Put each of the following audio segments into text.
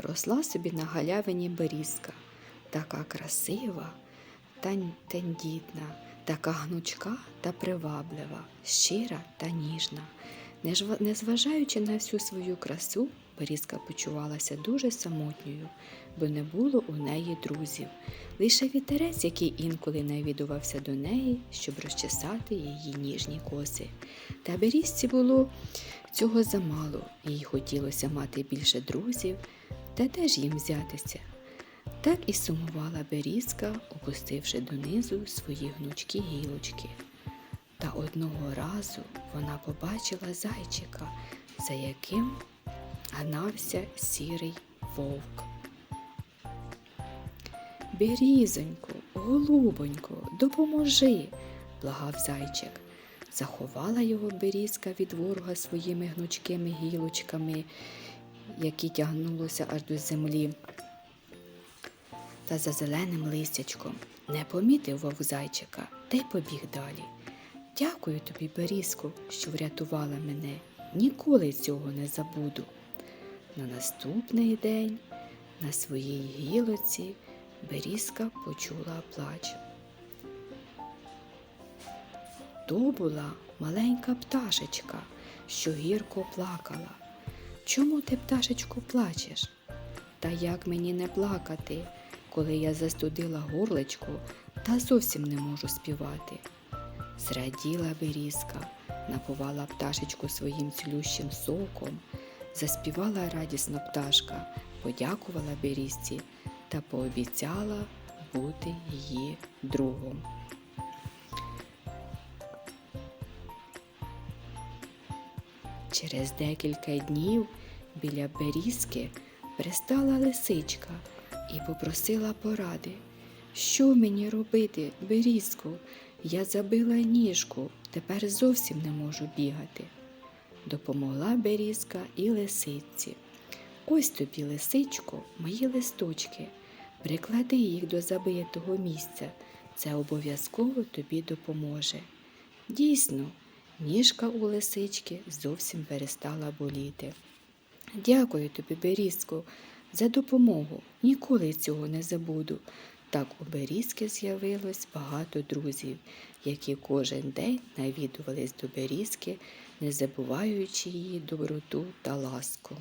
росла собі на галявині берізка, така красива та тендітна, така гнучка та приваблива, щира та ніжна. Незважаючи на всю свою красу, Берізка почувалася дуже самотньою, бо не було у неї друзів. Лише вітерець, який інколи навідувався до неї, щоб розчесати її ніжні коси. Та берізці було цього замало, їй хотілося мати більше друзів, та де ж їм взятися? Так і сумувала берізка, опустивши донизу свої гнучкі гілочки. Та одного разу вона побачила зайчика, за яким гнався сірий вовк. Берізонько, голубонько, допоможи, благав зайчик. Заховала його берізка від ворога своїми гнучкими гілочками, які тягнулося аж до землі. Та за зеленим листячком не помітив вовк зайчика та й побіг далі. Дякую тобі, Берізку, що врятувала мене. Ніколи цього не забуду. На наступний день на своїй гілоці Берізка почула плач. То була маленька пташечка, що гірко плакала. Чому ти, пташечко, плачеш? Та як мені не плакати, коли я застудила горлечко та зовсім не можу співати? Зраділа берізка, напувала пташечку своїм цілющим соком, заспівала радісно пташка, подякувала берізці та пообіцяла бути її другом. Через декілька днів біля берізки пристала лисичка і попросила поради. Що мені робити, берізку? Я забила ніжку, тепер зовсім не можу бігати. Допомогла берізка і лисиці. Ось тобі, лисичко, мої листочки. Приклади їх до забитого місця. Це обов'язково тобі допоможе. Дійсно, ніжка у лисички зовсім перестала боліти. Дякую тобі, Берізко, за допомогу. Ніколи цього не забуду. Так у Берізки з'явилось багато друзів, які кожен день навідувались до Берізки, не забуваючи її доброту та ласку.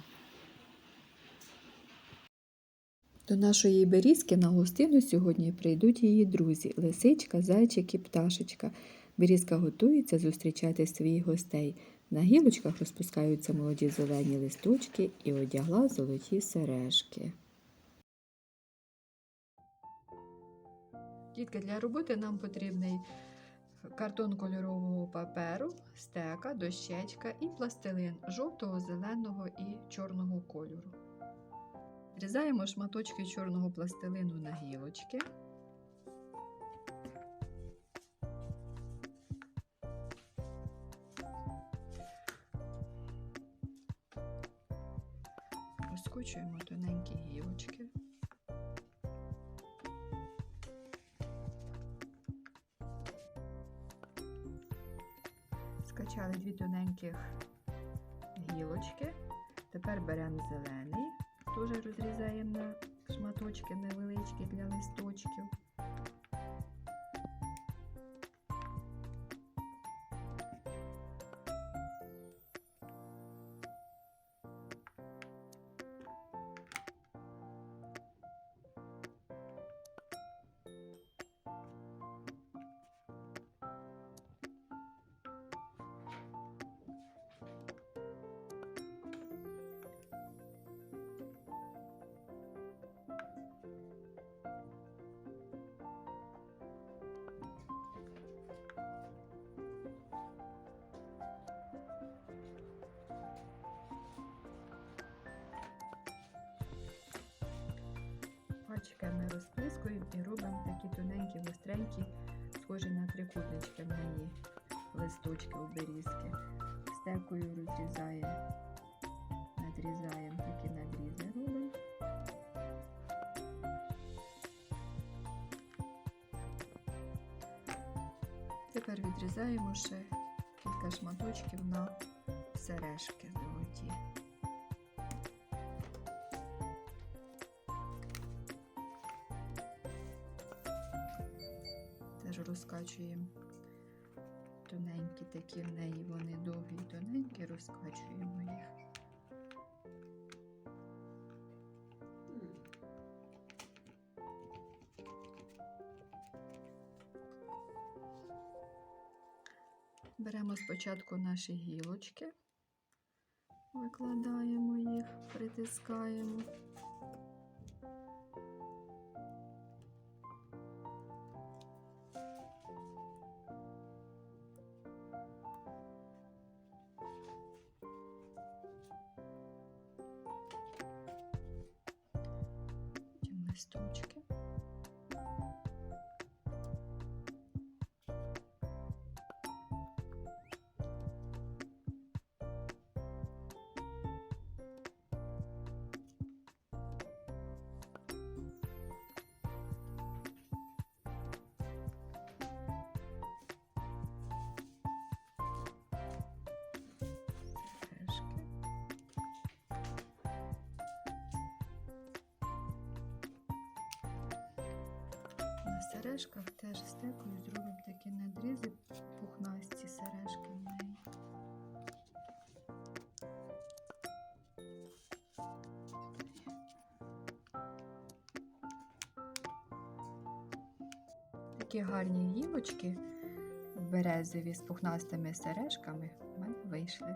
До нашої берізки на гостину сьогодні прийдуть її друзі лисичка, зайчик і пташечка. Берізка готується зустрічати своїх гостей. На гілочках розпускаються молоді зелені листочки і одягла золоті сережки. Дітки, для роботи нам потрібний картон кольорового паперу, стека, дощечка і пластилин жовтого, зеленого і чорного кольору. Різаємо шматочки чорного пластилину на гілочки. Розкочуємо тоненькі гілочки. Скачали дві тоненьких гілочки. Тепер беремо зелений, теж розрізаємо на шматочки невеличкі Пальчиками розплискуємо і робимо такі тоненькі, гостренькі, схожі на трикутнички в неї листочки у берізки. Стекою розрізаємо, надрізаємо такі надрізи робимо. Тепер відрізаємо ще кілька шматочків на сережки золоті. Розкачуємо. Тоненькі такі в неї, вони довгі і тоненькі, розкачуємо їх. Беремо спочатку наші гілочки, викладаємо їх, притискаємо. Листочки. Сережках теж стекою зробимо такі надрізи пухнасті сережки в неї. Такі гарні гілочки березові з пухнастими сережками в мене вийшли.